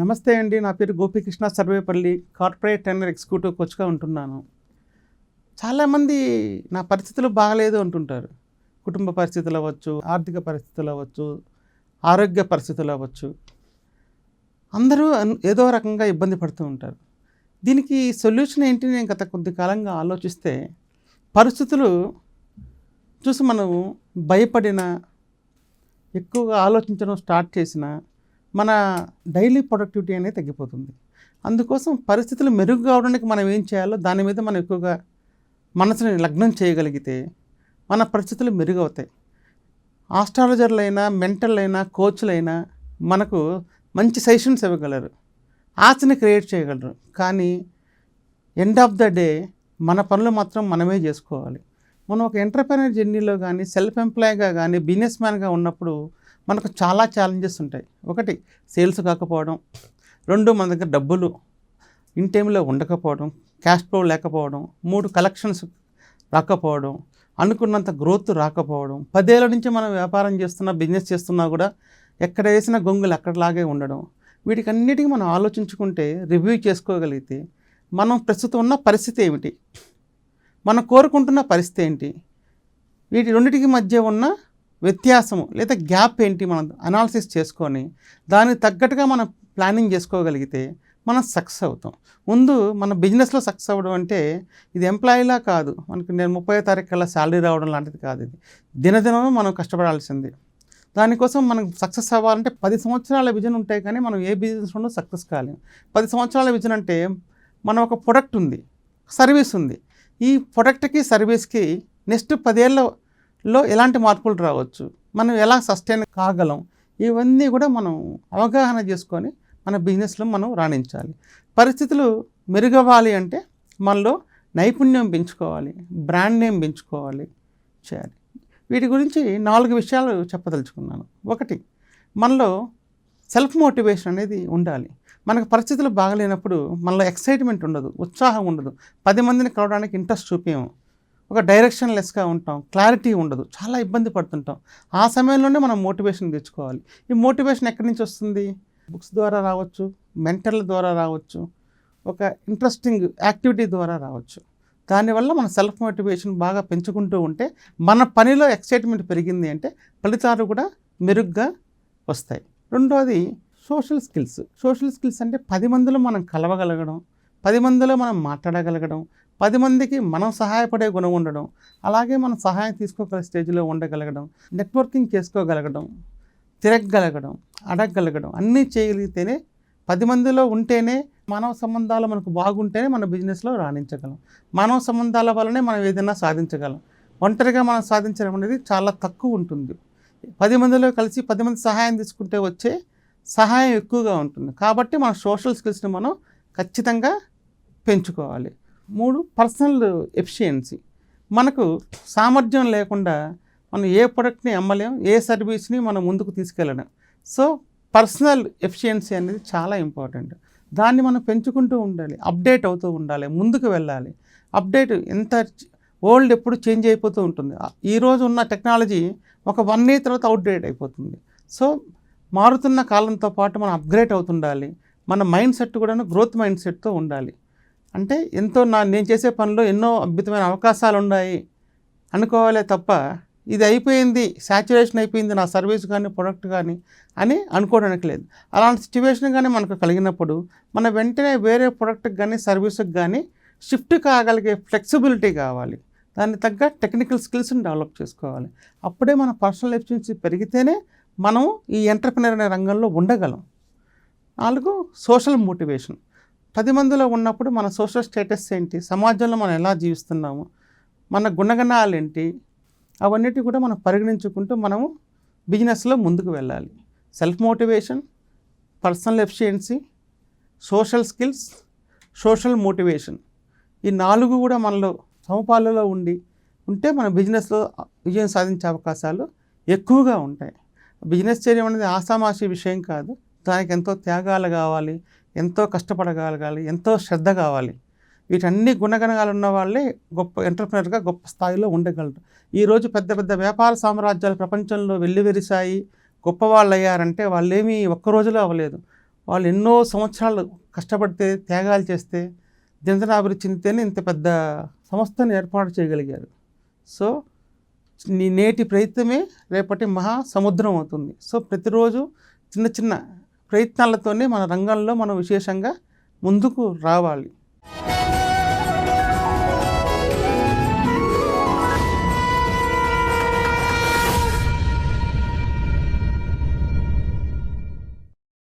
నమస్తే అండి నా పేరు Gopikrishna Sarvepalli corporate trainer executive కోచ్గా ఉంటున్నాను. చాలామంది నా పరిస్థితులు బాగలేదు అంటుంటారు. కుటుంబ పరిస్థితులు అవ్వచ్చు ఆర్థిక పరిస్థితులు అవ్వచ్చు ఆరోగ్య పరిస్థితులు అవ్వచ్చు. అందరూ ఏదో రకంగా ఇబ్బంది పడుతూ ఉంటారు. దీనికి సొల్యూషన్ ఏంటి నేను గత కొద్ది కాలంగా ఆలోచిస్తే పరిస్థితులు చూసి మనం భయపడిన ఎక్కువగా ఆలోచించడం స్టార్ట్ చేసిన మన డైలీ ప్రొడక్టివిటీ అనేది తగ్గిపోతుంది. అందుకోసం పరిస్థితులు మెరుగు కావడానికి మనం ఏం చేయాలో దాని మీద మనం ఎక్కువగా మనసుని లగ్నం చేయగలిగితే మన పరిస్థితులు మెరుగవుతాయి. ఆస్ట్రాలజర్లైనా మెంటల్ కోచ్లైనా మనకు మంచి సజెషన్స్ ఇవ్వగలరు. ఆశని క్రియేట్ చేయగలరు. కానీ ఎండ్ ఆఫ్ ద డే మన పనులు మాత్రం మనమే చేసుకోవాలి. మనం ఒక ఎంటర్ప్రైనర్ జర్నీలో కానీ సెల్ఫ్ ఎంప్లాయ్గా కానీ బిజినెస్ మ్యాన్గా ఉన్నప్పుడు మనకు చాలా ఛాలెంజెస్ ఉంటాయి. ఒకటి సేల్స్ కాకపోవడం. రెండు మన దగ్గర డబ్బులు ఇన్ టైంలో ఉండకపోవడం క్యాష్ ఫ్లో లేకపోవడం మూడు కలెక్షన్స్ రాకపోవడం అనుకున్నంత గ్రోత్ రాకపోవడం. పదేళ్ళ నుంచి మనం వ్యాపారం చేస్తున్నా బిజినెస్ చేస్తున్నా కూడా ఎక్కడ వేసిన గొంగులు అక్కడలాగే ఉండడం. వీటికన్నిటికీ మనం ఆలోచించుకుంటే రివ్యూ చేసుకోగలిగితే మనం ప్రస్తుతం ఉన్న పరిస్థితి ఏమిటి? మనం కోరుకుంటున్న పరిస్థితి ఏంటి? వీటి రెండింటికి మధ్య ఉన్న వ్యత్యాసము లేదా గ్యాప్ ఏంటి మనం అనాలిసిస్ చేసుకొని దానికి తగ్గట్టుగా మనం ప్లానింగ్ చేసుకోగలిగితే మనం సక్సెస్ అవుతాం. ముందు మన బిజినెస్లో సక్సెస్ అవ్వడం అంటే ఇది ఎంప్లాయీలా కాదు. మనకి నేను ముప్పై తారీఖు కల్లా శాలరీ రావడం లాంటిది కాదు ఇది. దినదినం మనం కష్టపడాల్సింది. దానికోసం మనం సక్సెస్ అవ్వాలంటే పది సంవత్సరాల విజన్ ఉంటాయి కానీ మనం ఏ బిజినెస్లోనూ సక్సెస్ కాలేము పది సంవత్సరాల విజన్ అంటే మనం ఒక ప్రొడక్ట్ ఉంది సర్వీస్ ఉంది. ఈ ప్రొడక్ట్కి సర్వీస్కి నెక్స్ట్ లో ఎలాంటి మార్పులు రావచ్చు? మనం ఎలా సస్టైన్ కాగలం? ఇవన్నీ కూడా మనం అవగాహన చేసుకొని మన బిజినెస్లో మనం రాణించాలి. పరిస్థితులు మెరుగవ్వాలి అంటే మనలో నైపుణ్యం పెంచుకోవాలి బ్రాండ్ నేమ్ పెంచుకోవాలి చేయాలి. వీటి గురించి నాలుగు విషయాలు చెప్పదలుచుకున్నాను. ఒకటి మనలో సెల్ఫ్ మోటివేషన్ అనేది ఉండాలి. మనకు పరిస్థితులు బాగలేనప్పుడు మనలో ఎక్సైట్మెంట్ ఉండదు ఉత్సాహం ఉండదు. పది మందిని కలవడానికి ఇంట్రెస్ట్ చూపించము ఒక డైరెక్షన్ లెస్గా ఉంటాం. క్లారిటీ ఉండదు. చాలా ఇబ్బంది పడుతుంటాం. ఆ సమయంలోనే మనం మోటివేషన్ తెచ్చుకోవాలి. ఈ మోటివేషన్ ఎక్కడి నుంచి వస్తుంది? బుక్స్ ద్వారా రావచ్చు మెంటల్ ద్వారా రావచ్చు ఒక ఇంట్రెస్టింగ్ యాక్టివిటీ ద్వారా రావచ్చు. దానివల్ల మన సెల్ఫ్ మోటివేషన్ బాగా పెంచుకుంటూ ఉంటే మన పనిలో ఎక్సైట్మెంట్ పెరిగింది అంటే ఫలితాలు కూడా మెరుగ్గా వస్తాయి. రెండోది సోషల్ స్కిల్స్ సోషల్ స్కిల్స్ అంటే పది మందిలో మనం కలవగలగడం పది మందిలో మనం మాట్లాడగలగడం పది మందికి మనం సహాయపడే గుణం ఉండడం అలాగే మనం సహాయం తీసుకోగల స్టేజ్లో ఉండగలగడం నెట్వర్కింగ్ చేసుకోగలగడం తిరగగలగడం అడగగలగడం అన్నీ చేయగలిగితేనే పది మందిలో ఉంటేనే మానవ సంబంధాలు మనకు బాగుంటేనే మన బిజినెస్లో రాణించగలం. మానవ సంబంధాల వల్లనే మనం ఏదైనా సాధించగలం. ఒంటరిగా మనం సాధించడం అనేది చాలా తక్కువ ఉంటుంది. పది మందిలో కలిసి పది మంది సహాయం తీసుకుంటే వచ్చే సహాయం ఎక్కువగా ఉంటుంది. కాబట్టి మన సోషల్ స్కిల్స్ని మనం ఖచ్చితంగా పెంచుకోవాలి. మూడు పర్సనల్ ఎఫిషియన్సీ. మనకు సామర్థ్యం లేకుండా మనం ఏ ప్రొడక్ట్ని అమ్మలేం ఏ సర్వీస్ని మనం ముందుకు తీసుకెళ్ళడం సో పర్సనల్ ఎఫిషియన్సీ అనేది చాలా ఇంపార్టెంట్. దాన్ని మనం పెంచుకుంటూ ఉండాలి అప్డేట్ అవుతూ ఉండాలి ముందుకు వెళ్ళాలి. అప్డేట్ ఎంత ఓల్డ్ ఎప్పుడు చేంజ్ అయిపోతూ ఉంటుంది. ఈ రోజు ఉన్న టెక్నాలజీ ఒక వన్ ఇయర్ తర్వాత అవుట్డేట్ అయిపోతుంది. సో మారుతున్న కాలంతో పాటు మనం అప్గ్రేడ్ అవుతుండాలి. మన మైండ్ సెట్ కూడా గ్రోత్ మైండ్ సెట్తో ఉండాలి. అంటే ఎంతో నా నేను చేసే పనిలో ఎన్నో అద్భుతమైన అవకాశాలు ఉన్నాయి అనుకోవాలే తప్ప ఇది అయిపోయింది శాచురేషన్ అయిపోయింది నా సర్వీస్ కానీ ప్రొడక్ట్ కానీ అని అనుకోవడానికి లేదు. అలాంటి సిచ్యువేషన్ కానీ మనకు కలిగినప్పుడు మన వెంటనే వేరే ప్రొడక్ట్కి కానీ సర్వీస్కి కానీ షిఫ్ట్ కాగలిగే ఫ్లెక్సిబిలిటీ కావాలి. దానికి తగ్గ టెక్నికల్ స్కిల్స్ని డెవలప్ చేసుకోవాలి. అప్పుడే మన పర్సనల్ ఎఫిషియన్సీ పెరిగితేనే మనం ఈ ఎంటర్ప్రినర్ అనే రంగంలో ఉండగలం. నాలుగు సోషల్ మోటివేషన్ పది మందిలో ఉన్నప్పుడు మన సోషల్ స్టేటస్ ఏంటి? సమాజంలో మనం ఎలా జీవిస్తున్నాము? మన గుణగణాలు ఏంటి? అవన్నిటి కూడా మనం పరిగణించుకుంటూ మనము బిజినెస్లో ముందుకు వెళ్ళాలి. Self motivation personal efficiency social skills social motivation. ఈ నాలుగు కూడా మనలో సమపాలలో ఉండి ఉంటే మన బిజినెస్లో విజయం సాధించే అవకాశాలు ఎక్కువగా ఉంటాయి. బిజినెస్ చేయడం అనేది ఆసామాషి విషయం కాదు. దానికి ఎంతో త్యాగాలు కావాలి. ఎంతో కష్టపడగలగాలి ఎంతో శ్రద్ధ కావాలి. వీటన్ని గుణగణాలు ఉన్న వాళ్ళే గొప్ప ఎంటర్ప్రినర్గా గొప్ప స్థాయిలో ఉండగలరు. ఈరోజు పెద్ద పెద్ద వ్యాపార సామ్రాజ్యాలు ప్రపంచంలో వెల్లివెరిశాయి. గొప్ప వాళ్ళు అయ్యారంటే వాళ్ళేమీ ఒక్క రోజులో అవ్వలేదు. వాళ్ళు ఎన్నో సంవత్సరాలు కష్టపడితే త్యాగాలు చేస్తే దినదినాభివృద్ధి చెందితేనే ఇంత పెద్ద సంస్థను ఏర్పాటు చేయగలిగారు. సో నీ నేటి ప్రయత్నమే రేపటి మహా సముద్రం అవుతుంది. సో ప్రతిరోజు చిన్న చిన్న ప్రయత్నాలతోనే మన రంగంలో మనం విశేషంగా ముందుకు రావాలి.